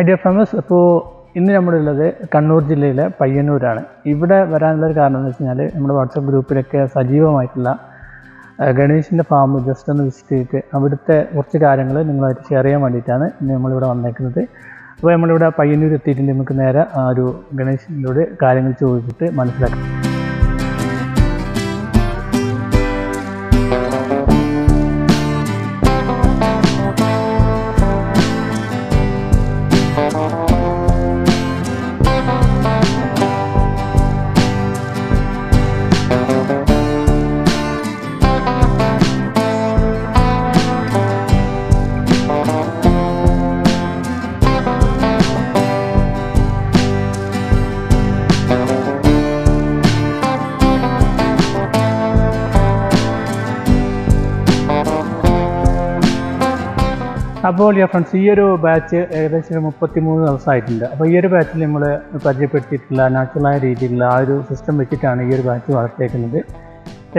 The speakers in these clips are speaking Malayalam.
ഐഡിയ ഫേമസ് അപ്പോൾ ഇന്ന് ഉള്ളത് കണ്ണൂർ ജില്ലയിലെ പയ്യന്നൂരാണ്. ഇവിടെ വരാനുള്ളൊരു കാരണം എന്ന് വെച്ച് കഴിഞ്ഞാൽ നമ്മുടെ വാട്സപ്പ് ഗ്രൂപ്പിലൊക്കെ സജീവമായിട്ടുള്ള ഗണേശിന്റെ ഫാം ജസ്റ്റ് ഒന്ന് വിസിറ്റ് ചെയ്തിട്ട് അവിടുത്തെ കുറച്ച് കാര്യങ്ങൾ നിങ്ങളായിട്ട് ഷെയർ ചെയ്യാൻ വേണ്ടിയിട്ടാണ് ഇന്ന് നമ്മളിവിടെ വന്നേക്കുന്നത്. അപ്പോൾ നമ്മളിവിടെ പയ്യന്നൂർ എത്തിയിട്ടുണ്ട്. നമുക്ക് നേരെ ആ ഒരു ഗണേശിനോട് കാര്യങ്ങൾ ചോദിച്ചിട്ട് മനസ്സിലാക്കാം. അപ്പോൾ യാ ഫ്രണ്ട്സ് ഈ ഒരു ബാച്ച് ഏകദേശം മുപ്പത്തി മൂന്ന് ദിവസമായിട്ടുണ്ട്. അപ്പോൾ ഈ ഒരു ബാച്ചിൽ നമ്മൾ പരിചയപ്പെടുത്തിയിട്ടുള്ള നാച്ചുറലായ രീതിയിലുള്ള ആ ഒരു സിസ്റ്റം വെച്ചിട്ടാണ് ഈ ഒരു ബാച്ച് വളർത്തിയേക്കുന്നത്.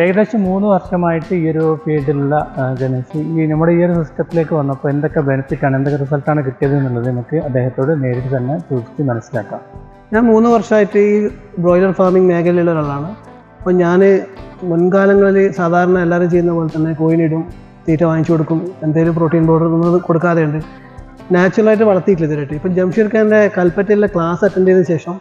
ഏകദേശം മൂന്ന് വർഷമായിട്ട് ഈ ഒരു ഫീൽഡിലുള്ള ജനസ് ഈ നമ്മുടെ ഈ ഒരു സിസ്റ്റത്തിലേക്ക് വന്നപ്പോൾ എന്തൊക്കെ ബെനിഫിറ്റാണ് എന്തൊക്കെ റിസൾട്ടാണ് കിട്ടിയത് എന്നുള്ളത് നമുക്ക് അദ്ദേഹത്തോട് നേരിട്ട് തന്നെ ചോദിച്ച് മനസ്സിലാക്കാം. ഞാൻ മൂന്ന് വർഷമായിട്ട് ഈ ബ്രോയിലർ ഫാമിംഗ് മേഖലയിലുള്ള ഒരാളാണ്. അപ്പോൾ ഞാൻ മുൻകാലങ്ങളിൽ സാധാരണ എല്ലാവരും ചെയ്യുന്ന പോലെ തന്നെ കോയിനിടും തീറ്റ വാങ്ങിച്ചു കൊടുക്കും. എന്തെങ്കിലും പ്രോട്ടീൻ പൗഡർ ഒന്നും കൊടുക്കാതെ ഉണ്ട്. നാച്ചുറലായിട്ട് വളർത്തിയിട്ടില്ല ഇതുവരെയായിട്ട്. ഇപ്പം ജംഷീർ ഖാന്റെ കൽപ്പറ്റയിലെ ക്ലാസ് അറ്റൻഡ് ചെയ്തതിന് ശേഷം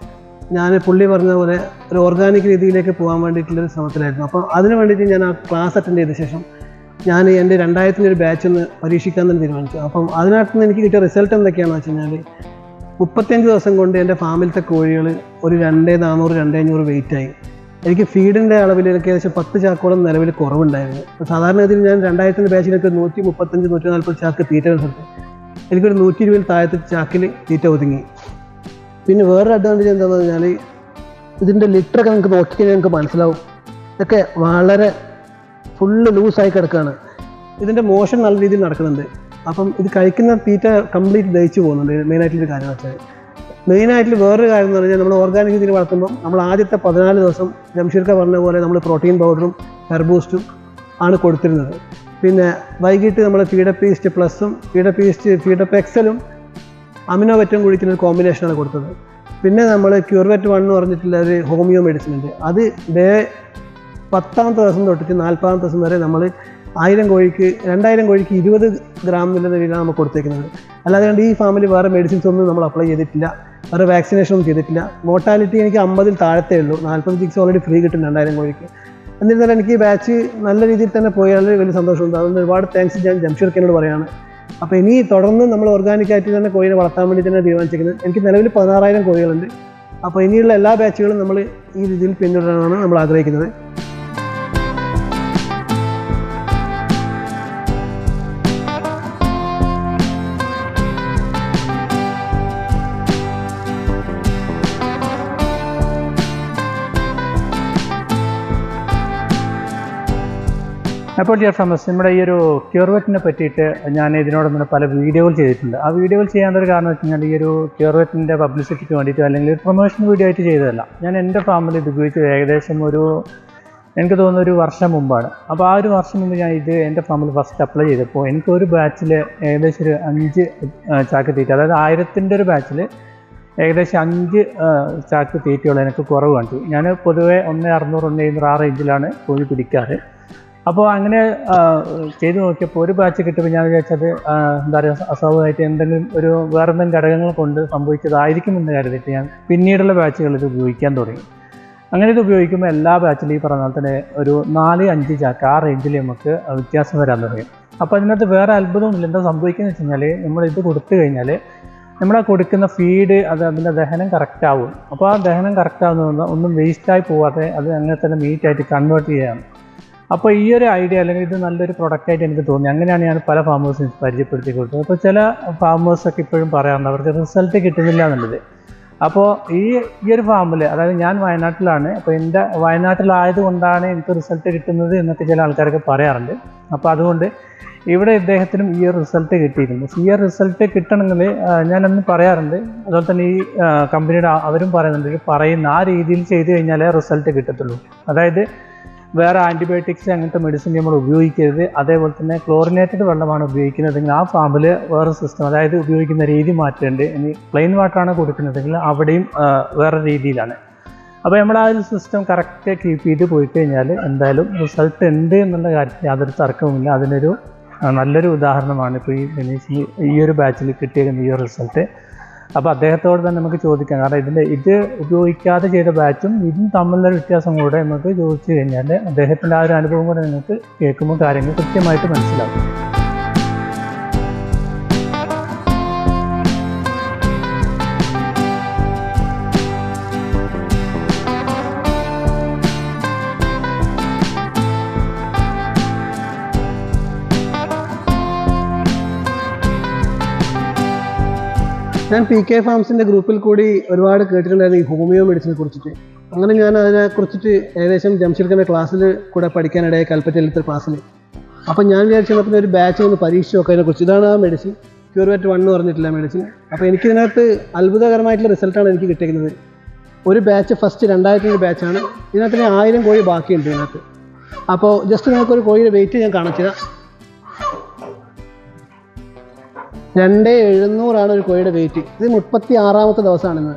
ഞാൻ പുള്ളി പറഞ്ഞ പോലെ ഒരു ഓർഗാനിക് രീതിയിലേക്ക് പോകാൻ വേണ്ടിയിട്ടുള്ളൊരു ശ്രമത്തിലായിരുന്നു. അപ്പോൾ അതിന് വേണ്ടിയിട്ട് ഞാൻ ആ ക്ലാസ് അറ്റൻഡ് ചെയ്ത ശേഷം ഞാൻ എന്റെ രണ്ടായിരത്തിന്റെ ഒരു ബാച്ച് ഒന്ന് പരീക്ഷിക്കാൻ തന്നെ തീരുമാനിച്ചു. അപ്പം അതിനകത്ത് നിന്ന് എനിക്ക് കിട്ടിയ റിസൾട്ട് എന്തൊക്കെയാണെന്ന് വെച്ച് കഴിഞ്ഞാൽ മുപ്പത്തിയഞ്ച് ദിവസം കൊണ്ട് എന്റെ ഫാമിലത്തെ കോഴികൾ ഒരു രണ്ടേ നാനൂറ് രണ്ടേ അഞ്ഞൂറ് വെയിറ്റായി എനിക്ക് ഫീഡിന്റെ അളവിൽ എനിക്ക് ഏകദേശം പത്ത് ചാക്കോളം നിലവിൽ കുറവുണ്ടായിരുന്നു. സാധാരണ സാധാരണഗതിയിൽ ഞാൻ രണ്ടായിരത്തിന്റെ ബാച്ചിലൊക്കെ നൂറ്റി മുപ്പത്തഞ്ച് നൂറ്റി നാൽപ്പത് ചാക്ക് തീറ്റ എടുത്തിട്ട് എനിക്കൊരു നൂറ്റി ഇരുപതിൽ താഴത്തെ ചാക്കിൽ തീറ്റ ഒതുങ്ങി. പിന്നെ വേറൊരു അഡ്വാന്റേജ് എന്താണെന്ന് പറഞ്ഞാൽ ഇതിന്റെ ലിറ്ററൊക്കെ നിങ്ങൾക്ക് നോക്കിക്കഴിഞ്ഞാൽ നിങ്ങൾക്ക് മനസ്സിലാവും. ഇതൊക്കെ വളരെ ഫുള്ള് ലൂസായി കിടക്കുകയാണ്. ഇതിന്റെ മോഷൻ നല്ല രീതിയിൽ നടക്കുന്നുണ്ട്. അപ്പം ഇത് കഴിക്കുന്ന തീറ്റ കംപ്ലീറ്റ് ദഹിച്ചു പോകുന്നുണ്ട്. മെയിനായിട്ടുള്ളൊരു കാര്യം വെച്ചാൽ. മെയിനായിട്ട് വേറൊരു കാര്യം എന്ന് പറഞ്ഞാൽ നമ്മൾ ഓർഗാനിക് രീതിയിൽ വളർത്തുമ്പോൾ നമ്മൾ ആദ്യത്തെ പതിനാല് ദിവസം ജംഷീർക്ക പറഞ്ഞ പോലെ നമ്മൾ പ്രോട്ടീൻ പൗഡറും ഹെർബൂസ്റ്റും ആണ് കൊടുത്തിരുന്നത്. പിന്നെ വൈകിട്ട് നമ്മൾ ഫീഡപ്പ് ഈസ്റ്റ് പ്ലസും ഫീഡപ്പ് ഈസ്റ്റ് ഫീഡപ്പ് എക്സലും അമിനോ വെറ്റും കുഴിക്കുന്ന ഒരു കോമ്പിനേഷനാണ് കൊടുത്തത്. പിന്നെ നമ്മൾ ക്യൂർവെറ്റ് വൺ എന്ന് പറഞ്ഞിട്ടുള്ള ഒരു ഹോമിയോ മെഡിസിൻ ഉണ്ട്. അത് ഡേ പത്താമത്തെ ദിവസം തൊട്ടിട്ട് നാൽപ്പതാമത്തെ ദിവസം വരെ നമ്മൾ ആയിരം കോഴിക്ക് രണ്ടായിരം കോഴിക്ക് ഇരുപത് ഗ്രാം എന്നുള്ള രീതിയിലാണ് നമ്മൾ കൊടുത്തേക്കുന്നത്. അല്ലാതെ ഈ ഫാമിൽ വേറെ മെഡിസിൻസ് ഒന്നും നമ്മൾ അപ്ലൈ ചെയ്തിട്ടില്ല. വേറെ വാക്സിനേഷൻ ഒന്നും ചെയ്തിട്ടില്ല. മോർട്ടാലിറ്റി എനിക്ക് അമ്പതിൽ താഴത്തേ ഉള്ളൂ. നാൽപ്പത് ചിക്സ് ഓൾറെഡി ഫ്രീ കിട്ടും രണ്ടായിരം കോഴിക്ക് എന്നിരുന്നാലും എനിക്ക് ഈ ബാച്ച് നല്ല രീതിയിൽ തന്നെ പോയാൽ വലിയ സന്തോഷമുണ്ട്. അതുകൊണ്ട് ഒരുപാട് താങ്ക്സ് ഞാൻ ജംഷീർ പറയുകയാണ് അപ്പോൾ ഇനി തുടർന്ന് നമ്മൾ ഓർഗാനിക്കായിട്ട് തന്നെ കോഴിനെ വളർത്താൻ വേണ്ടി തന്നെ തീരുമാനിച്ചിരിക്കുന്നത്. എനിക്ക് നിലവിൽ പതിനാറായിരം കോഴികളുണ്ട്. അപ്പോൾ ഇനിയുള്ള എല്ലാ ബാച്ചുകളും നമ്മൾ ഈ രീതിയിൽ പിന്തുടരാനാണ് നമ്മൾ ആഗ്രഹിക്കുന്നത്. അപ്പോൾ ഡിയർ ഫാമസ് നമ്മുടെ ഈ ഒരു ക്യൂർവെറ്റിനെ പറ്റിയിട്ട് ഞാൻ ഇതിനോട് നമ്മുടെ പല വീഡിയോകൾ ചെയ്തിട്ടുണ്ട്. ആ വീഡിയോകൾ ചെയ്യാനുള്ള ഒരു കാരണം വെച്ച് കഴിഞ്ഞാൽ ഈ ഒരു ക്യൂർവെറ്റിന്റെ പബ്ലിസിറ്റിക്ക് വേണ്ടിയിട്ട് അല്ലെങ്കിൽ ഒരു പ്രൊമോഷൻ വീഡിയോ ആയിട്ട് ചെയ്തതല്ല. ഞാൻ എന്റെ ഫാമിലി ഇത് ഉപയോഗിച്ചത് ഏകദേശം ഒരു എനിക്ക് തോന്നുന്ന ഒരു വർഷം മുമ്പാണ്. അപ്പോൾ ആ ഒരു വർഷം മുമ്പ് ഞാൻ ഇത് എന്റെ ഫാമിൽ ഫസ്റ്റ് അപ്ലൈ ചെയ്തപ്പോൾ എനിക്ക് ഒരു ബാച്ചിൽ ഏകദേശം ഒരു അഞ്ച് ചാക്ക് തീറ്റ അതായത് ആയിരത്തിന്റെ ഒരു ബാച്ചിൽ ഏകദേശം അഞ്ച് ചാക്ക് തീറ്റയുള്ള എനിക്ക് കുറവ് കണ്ടു. ഞാൻ പൊതുവേ ഒന്ന് അറുന്നൂറ് ഒന്ന് എഴുന്നൂറ് ആ റേഞ്ചിലാണ് കോഴി പിടിക്കാറ്. അപ്പോൾ അങ്ങനെ ചെയ്തു നോക്കിയപ്പോൾ ഒരു ബാച്ച് കിട്ടുമ്പോൾ ഞാൻ വിചാരിച്ചത് എന്താ പറയുക അസ്വാഭാവികമായിട്ട് എന്തെങ്കിലും ഒരു വേറെ എന്തെങ്കിലും ഘടകങ്ങൾ കൊണ്ട് സംഭവിച്ചതായിരിക്കും എന്ന് കരുതിയിട്ട് ഞാൻ പിന്നീടുള്ള ബാച്ചുകൾ ഇത് ഉപയോഗിക്കാൻ തുടങ്ങി. അങ്ങനെ ഇത് ഉപയോഗിക്കുമ്പോൾ എല്ലാ ബാച്ചിലും ഈ പറഞ്ഞ പോലെ തന്നെ ഒരു നാല് അഞ്ച് ചാക്ക് ആ റേഞ്ചിൽ നമുക്ക് വ്യത്യാസം വരാൻ തുടങ്ങി. അപ്പോൾ അതിനകത്ത് വേറെ അത്ഭുതമൊന്നുമില്ല എന്താ സംഭവിക്കുന്നത് വെച്ച് കഴിഞ്ഞാൽ നമ്മൾ ഇത് കൊടുത്തു കഴിഞ്ഞാൽ നമ്മൾ കൊടുക്കുന്ന ഫീഡ് അത് അതിന്റെ ദഹനം കറക്റ്റ് ആവും. അപ്പോൾ ആ ദഹനം കറക്റ്റ് ആവുന്ന ഒന്നും വേസ്റ്റായി പോവാതെ അത് അങ്ങനെ തന്നെ മീറ്റായിട്ട് കൺവേർട്ട് ചെയ്യാണ്. അപ്പോൾ ഈ ഒരു ഐഡിയ അല്ലെങ്കിൽ ഇത് നല്ലൊരു പ്രൊഡക്റ്റായിട്ട് എനിക്ക് തോന്നി. അങ്ങനെയാണ് ഞാൻ പല ഫാമേഴ്സിനും പരിചയപ്പെടുത്തി കൊടുത്തത്. അപ്പോൾ ചില ഫാമേഴ്സൊക്കെ ഇപ്പോഴും പറയാറുണ്ട് അവർക്ക് റിസൾട്ട് കിട്ടുന്നില്ല എന്നുള്ളത്. അപ്പോൾ ഈ ഈ ഒരു ഫാമിൽ അതായത് ഞാൻ വയനാട്ടിലാണ് അപ്പോൾ എന്റെ വയനാട്ടിലായതുകൊണ്ടാണ് എനിക്ക് റിസൾട്ട് കിട്ടുന്നത് എന്നൊക്കെ ചില ആൾക്കാരൊക്കെ പറയാറുണ്ട്. അപ്പോൾ അതുകൊണ്ട് ഇവിടെ ഇദ്ദേഹത്തിനും ഈ ഒരു റിസൾട്ട് കിട്ടിയിരുന്നു ഈ ഒരു റിസൾട്ട് കിട്ടണമെങ്കിൽ ഞാനന്ന് പറയാറുണ്ട് അതുപോലെ തന്നെ ഈ കമ്പനിയുടെ അവരും പറയുന്നുണ്ട് പറയുന്ന ആ രീതിയിൽ ചെയ്തു കഴിഞ്ഞാലേ റിസൾട്ട് കിട്ടത്തുള്ളൂ. അതായത് വേറെ ആന്റിബയോട്ടിക്സ് അങ്ങനത്തെ മെഡിസിൻ നമ്മൾ ഉപയോഗിക്കരുത്. അതേപോലെ തന്നെ ക്ലോറിനേറ്റഡ് വെള്ളമാണ് ഉപയോഗിക്കുന്നതെങ്കിൽ ആ ഫാമിൽ വേറെ സിസ്റ്റം അതായത് ഉപയോഗിക്കുന്ന രീതി മാറ്റേണ്ടത് ഇനി പ്ലെയിൻ വാട്ടറാണ് കൊടുക്കുന്നതെങ്കിൽ അവിടെയും വേറെ രീതിയിലാണ്. അപ്പോൾ നമ്മൾ ആ ഒരു സിസ്റ്റം കറക്റ്റ് കീപ്പ് ചെയ്ത് പോയി കഴിഞ്ഞാൽ എന്തായാലും റിസൾട്ട് ഉണ്ട് എന്നുള്ള കാര്യത്തിൽ യാതൊരു തർക്കവുമില്ല. അതിനൊരു നല്ലൊരു ഉദാഹരണമാണ് ഇപ്പോൾ ഈ ഈ- ഒരു ബാച്ചിൽ കിട്ടിയിരിക്കുന്ന ഈ ഒരു റിസൾട്ട് അപ്പോൾ അദ്ദേഹത്തോട് തന്നെ നമുക്ക് ചോദിക്കാം. കാരണം ഇതിന്റെ ഇത് ഉപയോഗിക്കാതെ ചെയ്ത ബാച്ചും ഇതും തമ്മിലുള്ള വ്യത്യാസം കൂടെ നമുക്ക് ചോദിച്ചു കഴിഞ്ഞാൽ അദ്ദേഹത്തിന്റെ ആ ഒരു അനുഭവം കൂടെ നിങ്ങൾക്ക് കേൾക്കുമ്പോൾ കാര്യങ്ങൾ കൃത്യമായിട്ട് മനസ്സിലാവും. ഞാൻ പി കെ ഫാംസിന്റെ ഗ്രൂപ്പിൽ കൂടി ഒരുപാട് കേട്ടിട്ടുണ്ടായിരുന്നു ഈ ഹോമിയോ മെഡിസിനെ കുറിച്ചിട്ട്. അങ്ങനെ ഞാൻ അതിനെ കുറിച്ചിട്ട് ഏകദേശം ജംഷീർഖാന്റെ ക്ലാസ്സിൽ കൂടെ പഠിക്കാനിടയായി കൽപ്പറ്റയിലത്തെ ക്ലാസ്സിൽ അപ്പം ഞാൻ വിചാരിച്ചപ്പോൾ ഒരു ബാച്ച് ഒന്ന് പരീക്ഷിച്ച് നോക്കാം അതിനെക്കുറിച്ച് ഇതാണ് ആ മെഡിസിൻ ക്യൂർവേറ്റ് വൺ എന്ന് പറഞ്ഞിട്ടില്ല മെഡിസിൻ അപ്പോൾ എനിക്കിതിനകത്ത് അത്ഭുതകരമായിട്ടുള്ള റിസൾട്ടാണ് എനിക്ക് കിട്ടിയിരിക്കുന്നത് ഒരു ബാച്ച് ഫസ്റ്റ് രണ്ടായിരത്തി ബാച്ചാണ് ഇതിനകത്ത് ആയിരം കോഴി ബാക്കിയുണ്ട് ഇതിനകത്ത്. അപ്പോൾ ജസ്റ്റ് നിങ്ങൾക്കൊരു കോഴിയുടെ വെയിറ്റ് ഞാൻ കാണിച്ചു രണ്ട് എഴുന്നൂറാണ് ഒരു കോഴിയുടെ വെയിറ്റ് ഇത് മുപ്പത്തി ആറാമത്തെ ദിവസമാണ് ഇന്ന്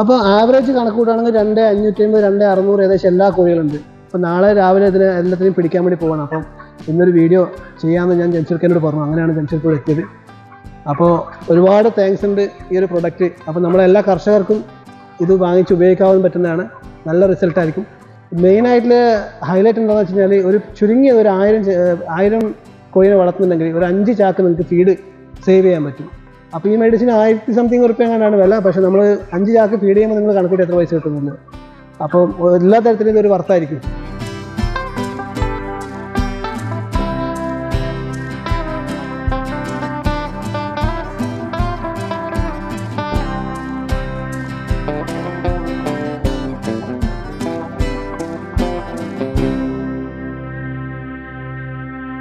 അപ്പോൾ ആവറേജ് കണക്ക് കൂട്ടുകയാണെങ്കിൽ രണ്ട് അഞ്ഞൂറ്റി അമ്പത് രണ്ട് അറുന്നൂറ് ഏകദേശം എല്ലാ കോഴികളുണ്ട്. അപ്പോൾ നാളെ രാവിലെ ഇതിന് എല്ലാത്തിനും പിടിക്കാൻ വേണ്ടി പോകണം അപ്പം ഇന്നൊരു വീഡിയോ ചെയ്യാമെന്ന് ഞാൻ ജംഷർക്കനോട് പറഞ്ഞു. അങ്ങനെയാണ് ജംഷർക്കോട് എത്തിയത്. അപ്പോൾ ഒരുപാട് താങ്ക്സ് ഉണ്ട് ഈ ഒരു പ്രൊഡക്റ്റ് അപ്പോൾ നമ്മളെ എല്ലാ കർഷകർക്കും ഇത് വാങ്ങിച്ച് ഉപയോഗിക്കാവുന്ന പറ്റുന്നതാണ്. നല്ല റിസൾട്ടായിരിക്കും മെയിനായിട്ടുള്ള ഹൈലൈറ്റ് എന്താണെന്ന് വെച്ച് കഴിഞ്ഞാൽ ഒരു ചുരുങ്ങിയ ഒരു ആയിരം ആയിരം കോഴിനെ വളർത്തുന്നുണ്ടെങ്കിൽ ഒരു അഞ്ച് ചാക്ക് നിങ്ങൾക്ക് ഫീഡ് സേവ് ചെയ്യാൻ പറ്റും. അപ്പോൾ ഈ മെഡിസിൻ ആയിരത്തി സംതിങ് ഉറുപ്പ്യ എങ്ങാണ്ടാണ് വില. പക്ഷേ നമ്മൾ അഞ്ച് ചാക്ക് ഫീഡ് ചെയ്യുമ്പോൾ നിങ്ങൾ കണക്കിട്ട് എത്ര പൈസ കിട്ടുന്നുണ്ട് അപ്പോൾ എല്ലാ തരത്തിലും ഇതൊരു വർത്തായിരിക്കും